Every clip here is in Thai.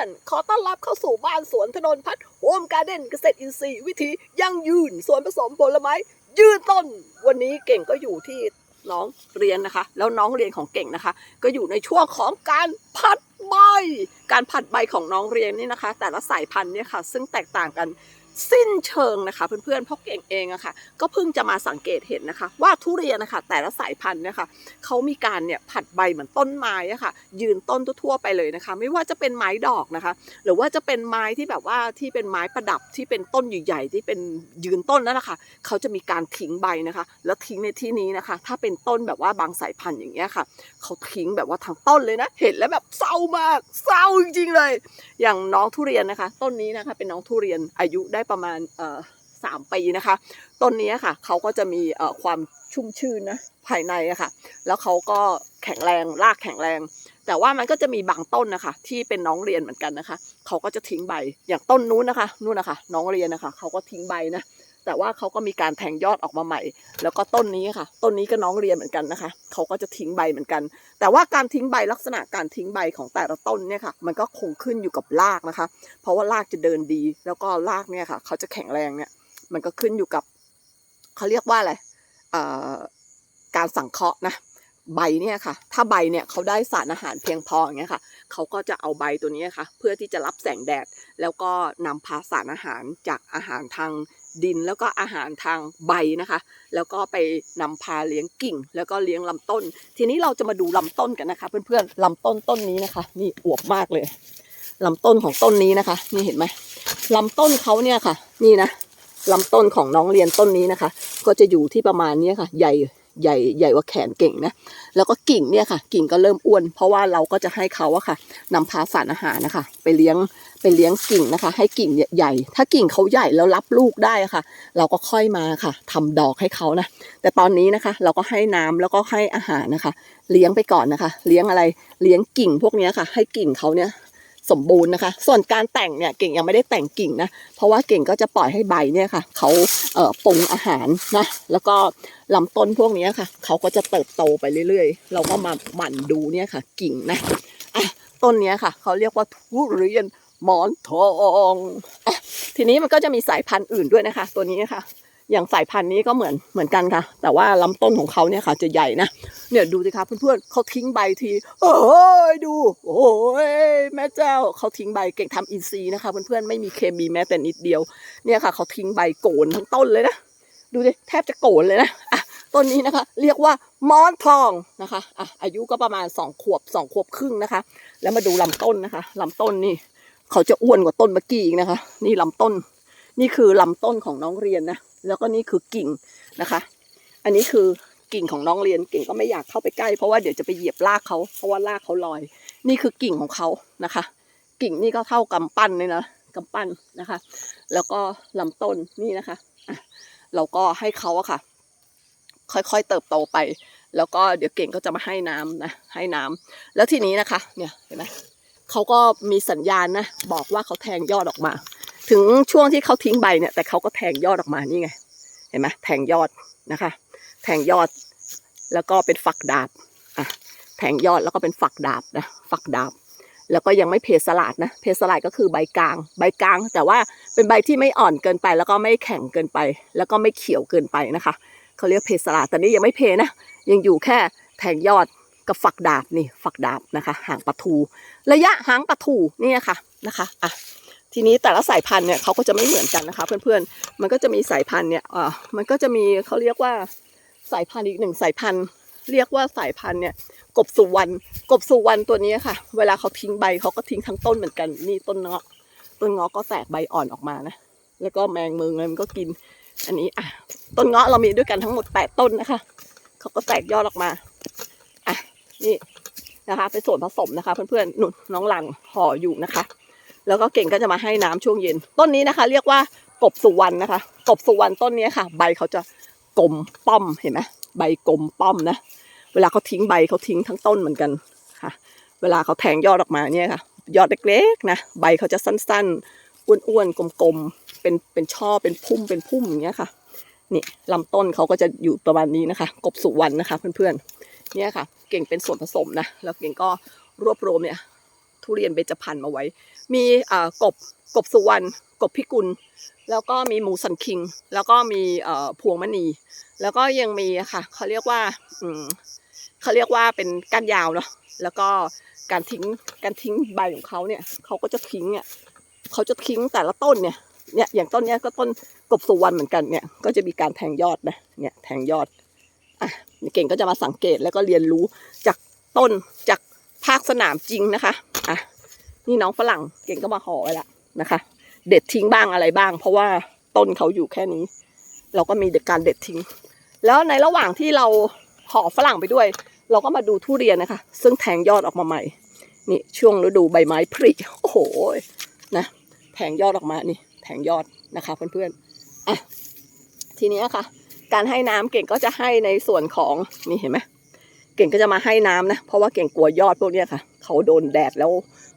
อนๆขอต้อนรับเข้าสู่บ้านสวนถนนพัฒน์โฮมการ์เด้นเกษตรอินทรีย์วิธียั่งยืนสวนผสมผลไม้ยืนต้น วันนี้เก่งก็อยู่ที่น้องเรียนนะคะ แล้วน้องเรียนของเก่งนะคะ ก็อยู่ในช่วงของการพัดใบ การผัดใบของน้องเรียนนี่นะคะ แต่ละสายพันธุ์เนี่ยค่ะ ซึ่งแตกต่างกัน สิ้นเชิงนะคะเพื่อนๆเพราะเก่งเองอะค่ะก็เพิ่งจะมาสังเกตเห็นนะคะ ว่าทุเรียนนะคะแต่ละสายพันธุ์นี่ยค่ะเขามีการเนี่ยผัดใบเหมือนต้นไม้อะค่ะ ยืนต้นทั่วๆไปเลยนะคะ ไม่ว่าจะเป็นไม้ดอกนะคะ หรือว่าจะเป็นไม้ที่แบบว่าที่เป็นไม้ประดับที่เป็นต้นใหญ่ๆที่เป็นยืนต้นนั่นแหละค่ะเขาจะมีการทิ้งใบนะคะ แล้วทิ้งในที่นี้นะคะ ถ้าเป็นต้นแบบว่าบางสายพันธุ์อย่างเงี้ยค่ะเขาทิ้งแบบว่าทั้งต้นเลยนะ เห็นแล้วแบบเศร้ามากเศร้าจริงๆเลย อย่างน้องทุเรียนนะคะ ต้นนี้นะคะเป็นน้องทุเรียนอายุได้ประมาณสามปีนะคะ ต้นนี้ค่ะเขาก็จะมีความชุ่มชื่นนะภายในอะค่ะ แล้วเขาก็แข็งแรงรากแข็งแรง แต่ว่ามันก็จะมีบางต้นนะคะ ที่เป็นน้องเรียนเหมือนกันนะคะ เขาก็จะทิ้งใบอย่างต้นนู้นนะคะ นู่นนะคะ น้องเรียนนะคะ เขาก็ทิ้งใบนะ แต่ว่าเขาก็มีการแทงยอดออกมาใหม่ แล้วก็ต้นนี้ค่ะ ต้นนี้ก็น้องเรียนเหมือนกันนะคะ เขาก็จะทิ้งใบเหมือนกัน แต่ว่าการทิ้งใบลักษณะการทิ้งใบของแต่ละต้นเนี่ยค่ะ มันก็คงขึ้นอยู่กับรากนะคะ เพราะว่ารากจะเดินดี แล้วก็รากเนี่ยค่ะ เขาจะแข็งแรงเนี่ย มันก็ขึ้นอยู่กับเขาเรียกว่าอะไรการสังเคราะห์นะใบเนี่ยค่ะ ถ้าใบเนี่ยเขาได้สารอาหารเพียงพออย่างเงี้ยค่ะ เขาก็จะเอาใบตัวนี้ค่ะ เพื่อที่จะรับแสงแดด แล้วก็นำพาสารอาหารจากอาหารทาง ดินแล้วก็อาหารทางใบนะคะ แล้วก็ไปนำพาเลี้ยงกิ่ง แล้วก็เลี้ยงลำต้น ทีนี้เราจะมาดูลำต้นกันนะคะ เพื่อนๆลำต้นต้นนี้นะคะ นี่อวบมากเลยลำต้นของต้นนี้นะคะ นี่เห็นไหมลำต้นเขาเนี่ยค่ะ นี่นะลำต้นของน้องเรียนต้นนี้นะคะ ก็จะอยู่ที่ประมาณนี้ค่ะ ใหญ่ ใหญ่ใหญ่กว่าแขนเก่งนะแล้วก็กิ่งเนี่ยค่ะ กิ่งก็เริ่มอ้วน เพราะว่าเราก็จะให้เขาอะค่ะนำพาสารอาหารนะคะ ไปเลี้ยงไปเลี้ยงกิ่งนะคะ ให้กิ่งใหญ่ ถ้ากิ่งเขาใหญ่แล้วรับลูกได้ะค่ะ เราก็ค่อยมาค่ะทำดอกให้เขานะ แต่ตอนนี้นะคะ เราก็ให้น้ำแล้วก็ให้อาหารนะคะ เลี้ยงไปก่อนนะคะ เลี้ยงอะไรเลี้ยงกิ่งพวกนี้ค่ะ ให้กิ่งเขาเนี่ย สมบูรณ์นะคะ ส่วนการแต่งเนี่ยเก่งยังไม่ได้แต่งกิ่งนะ เพราะว่าเก่งก็จะปล่อยให้ใบเนี่ยค่ะเขาเอ่อปรุงอาหารนะแล้วก็ลำต้นพวกนี้ค่ะเขาก็จะเติบโตไปเรื่อยๆ เราก็มาหมั่นดูเนี่ยค่ะ กิ่งนะอะต้นนี้ค่ะเขาเรียกว่าทุเรียนหมอนทองอะทีนี้มันก็จะมีสายพันธุ์อื่นด้วยนะคะ ตัวนี้ค่ะ อย่างสายพันธุ์นี้ก็เหมือนเหมือนกันค่ะ แต่ว่าลำต้นของเขาเนี่ยค่ะจะใหญ่นะ เนี่ยดูสิคะเพื่อนๆเขาทิ้งใบที โอ้ยดู โอ้ยแม่เจ้าเขาทิ้งใบเก่งทำอินทรีย์นะคะเพื่อนๆไม่มีเคมีแม้แต่นิดเดียว เนี่ยค่ะเขาทิ้งใบโกนทั้งต้นเลยนะ ดูดิแทบจะโกนเลยนะอะต้นนี้นะคะ เรียกว่าม้อนทองนะคะอะอายุก็ประมาณสองขวบสองขวบครึ่งนะคะ แล้วมาดูลำต้นนะคะลำต้นนี่เขาจะอ้วนกว่าต้นเมื่อกี้อีกนะคะ นี่ลำต้น นี่คือลำต้นของน้องเรียนนะ แล้วก็นี่คือกิ่งนะคะ อันนี้คือกิ่งของน้องเรียนเก่งก็ไม่อยากเข้าไปใกล้เพราะว่าเดี๋ยวจะไปเหยียบรากเขาเพราะว่ารากเขาลอย นี่คือกิ่งของเขานะคะ กิ่งนี่ก็เท่ากำปั้นเลยนะกำปั้นนะคะ แล้วก็ลำต้นนี่นะคะเราก็ให้เขาอะค่ะ ค่อยๆเติบโตไป แล้วก็เดี๋ยวเก่งก็จะมาให้น้ำนะให้น้ำแล้วทีนี้นะคะ เนี่ยเห็นไหมเขาก็มีสัญญาณนะบอกว่าเขาแทงยอดออกมา ถึงช่วงที่เขาทิ้งใบเนี่ยแต่เขาก็แทงยอดออกมานี่ไง เห็นไหมแทงยอดนะคะ แทงยอดแล้วก็เป็นฝักดาบอะแทงยอดแล้วก็เป็นฝักดาบนะฝักดาบ แล้วก็ยังไม่เพสลาดนะเพสลาดก็คือใบกลาง ใบกลาง แต่ว่าเป็นใบที่ไม่อ่อนเกินไป แล้วก็ไม่แข็งเกินไป แล้วก็ไม่เขียวเกินไปนะคะเขาเรียกเพสลาดแต่นี่ยังไม่เพนะยังอยู่แค่แทงยอดกับฝักดาบนี่ฝักดาบนะคะ หางปลาทู ระยะหางปลาทูนี่นะคะนะคะอะ ทีนี้แต่ละสายพันธุ์เนี่ยเขาก็จะไม่เหมือนกันนะคะ เพื่อนๆ มันก็จะมีสายพันธุ์เนี่ยอ่ามันก็จะมีเขาเรียกว่าสายพันธุ์อีกหนึ่งสายพันธุ์เรียกว่าสายพันธุ์เนี่ยกบสุวรรณกบสุวรรณตัวนี้ค่ะ เวลาเขาทิ้งใบเขาก็ทิ้งทั้งต้นเหมือนกันนี่ต้นเงาะต้นเงาะก็แตกใบอ่อนออกมานะแล้วก็แมงมึงอะไรมันก็กิน อันนี้อะต้นเงาะเรามีด้วยกันทั้งหมดแปดต้นนะคะเขาก็แตกยอดออกมาอะนี่นะคะเป็นส่วนผสมนะคะ เพื่อนๆนุ่นน้องหลังห่ออยู่นะคะ แล้วก็เก่งก็จะมาให้น้ำช่วงเย็น ต้นนี้นะคะ เรียกว่ากบสุวรรณนะคะ กบสุวรรณต้นนี้ค่ะ ใบเขาจะกลมป้อมเห็นไหมใบกลมป้อมนะ เวลาเขาทิ้งใบเขาทิ้งทั้งต้นเหมือนกันค่ะ เวลาเขาแทงยอดออกมาเนี่ยค่ะ ยอดเล็กๆนะใบเขาจะสั้นๆอ้วนๆกลมๆเป็นเป็นช่อเป็นพุ่มเป็นพุ่มอย่างเงี้ยค่ะนี่ลำต้นเขาก็จะอยู่ประมาณนี้นะคะ กบสุวรรณนะคะ เพื่อนๆเนี่ยค่ะ เก่งเป็นส่วนผสมนะแล้วเก่งก็รวบรวมเนี่ยทุทุเรียนเบญจพรรณมาไว้ มีกบกบสุวรรณกบพิกุล แล้วก็มีหมูสันคิง แล้วก็มีพวงมณี แล้วก็ยังมีค่ะเขาเรียกว่าเขาเรียกว่าเป็นก้านยาวเนาะแล้วก็การทิ้งการทิ้งใบของเขาเนี่ยเขาก็จะทิ้งเนี่ยเขาจะทิ้งแต่ละต้นเนี่ยเนี่ยอย่างต้นเนี้ยก็ต้นกบสุวรรณเหมือนกันเนี่ยก็จะมีการแทงยอดนะเนี่ยแทงยอดอะเก่งก็จะมาสังเกตแล้วก็เรียนรู้จากต้นจากภาคสนามจริงนะคะ นี่น้องฝรั่งเก่งก็มาห่อไว้ละนะคะ เด็ดทิ้งบ้างอะไรบ้าง เพราะว่าต้นเขาอยู่แค่นี้ เราก็มีการเด็ดทิ้ง แล้วในระหว่างที่เราห่อฝรั่งไปด้วย เราก็มาดูทุเรียนนะคะ ซึ่งแทงยอดออกมาใหม่ นี่ช่วงฤดูใบไม้ผลิโอ้โหนะแทงยอดออกมานี่แทงยอดนะคะเพื่อนๆอะทีนี้ค่ะ การให้น้ำเก่งก็จะให้ในส่วนของนี่เห็นไหมเก่งก็จะมาให้น้ำนะ เพราะว่าเก่งกลัวยอดพวกนี้ค่ะ เขาโดนแดดแล้ว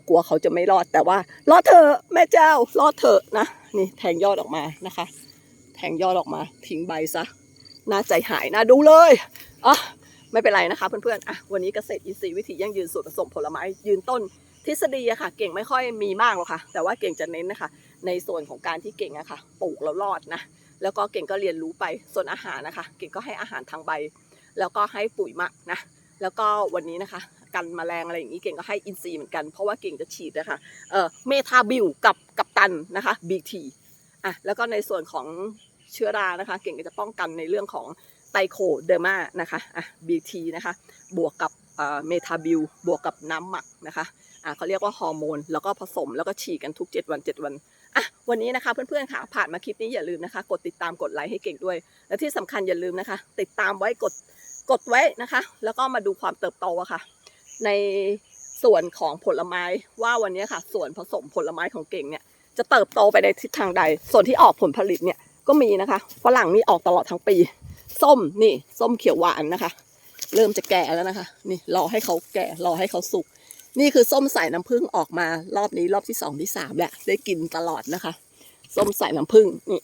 กลัวเขาจะไม่รอดแต่ว่ารอดเถอะแม่เจ้ารอดเถอะนะนี่แทงยอดออกมานะคะ แทงยอดออกมาทิ้งใบซะน่าใจหายน่าดูเลยอะไม่เป็นไรนะคะเพื่อนๆอะวันนี้เกษตรอินทรีย์วิถียั่งยืนสูตรผสมผลไม้ยืนต้นทฤษฎีอะค่ะ เก่งไม่ค่อยมีมากหรอกค่ะ แต่ว่าเก่งจะเน้นนะคะ ในส่วนของการที่เก่งอะค่ะปลูกแล้วรอดนะแล้วก็เก่งก็เรียนรู้ไปส่วนอาหารนะคะ เก่งก็ให้อาหารทางใบ แล้วก็ให้ปุ๋ยหมักนะแล้วก็วันนี้นะคะ กันแมลงอะไรอย่างนี้เก่งก็ให้อินทรีเหมือนกัน เพราะว่าเก่งจะฉีดนะคะเอ่อเมทาบิลกับกับตันนะคะบีทีอะแล้วก็ในส่วนของเชื้อรานะคะ เก่งก็จะป้องกันในเรื่องของไตโคเดอร์มานะคะอะบีทีนะคะบวกกับเอ่อเมทาบิลบวกกับน้ำหมักนะคะอะเขาเรียกว่าฮอร์โมน แล้วก็ผสมแล้วก็ฉีดกันทุก 7 วัน 7 วันอะวันนี้นะคะเพื่อนๆค่ะผ่านมาคลิปนี้อย่าลืมนะคะ กดติดตามกดไลค์ให้เก่งด้วย และที่สำคัญอย่าลืมนะคะ ติดตามไว้กดกดไว้นะคะ แล้วก็มาดูความเติบโตอะค่ะ ในส่วนของผลไม้ว่าวันนี้ค่ะ ส่วนผสมผลไม้ของเก่งเนี่ยจะเติบโตไปในทิศทางใด ส่วนที่ออกผลผลิตเนี่ยก็มีนะคะฝรั่งนี่ออกตลอดทั้งปี ส้มนี่ส้มเขียวหวานนะคะ เริ่มจะแก่แล้วนะคะ นี่รอให้เขาแก่รอให้เขาสุก นี่คือส้มสายน้ำผึ้งออกมารอบนี้รอบที่สองที่สามแหละได้กินตลอดนะคะ ส้มสายน้ำผึ้งนี่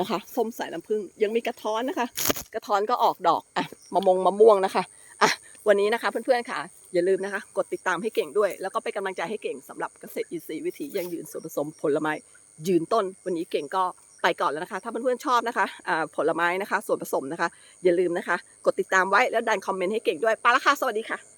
นะคะ ส้มสายน้ำผึ้งยังมีกระท้อนนะคะ กระท้อนก็ออกดอกอะมะมงมะม่วงนะคะอะวันนี้นะคะเพื่อนๆค่ะ อย่าลืมนะคะ กดติดตามให้เก่งด้วย แล้วก็เป็นกำลังใจให้เก่งสำหรับเกษตรอินทรีย์วิถียังยืนส่วนผสมผลไม้ ยืนต้น วันนี้เก่งก็ไปก่อนแล้วนะคะ ถ้าเพื่อนๆชอบนะคะผลไม้นะคะ ส่วนผสมนะคะ อย่าลืมนะคะ กดติดตามไว้แล้วดันคอมเมนต์ให้เก่งด้วยไปละค่ะสวัสดีค่ะ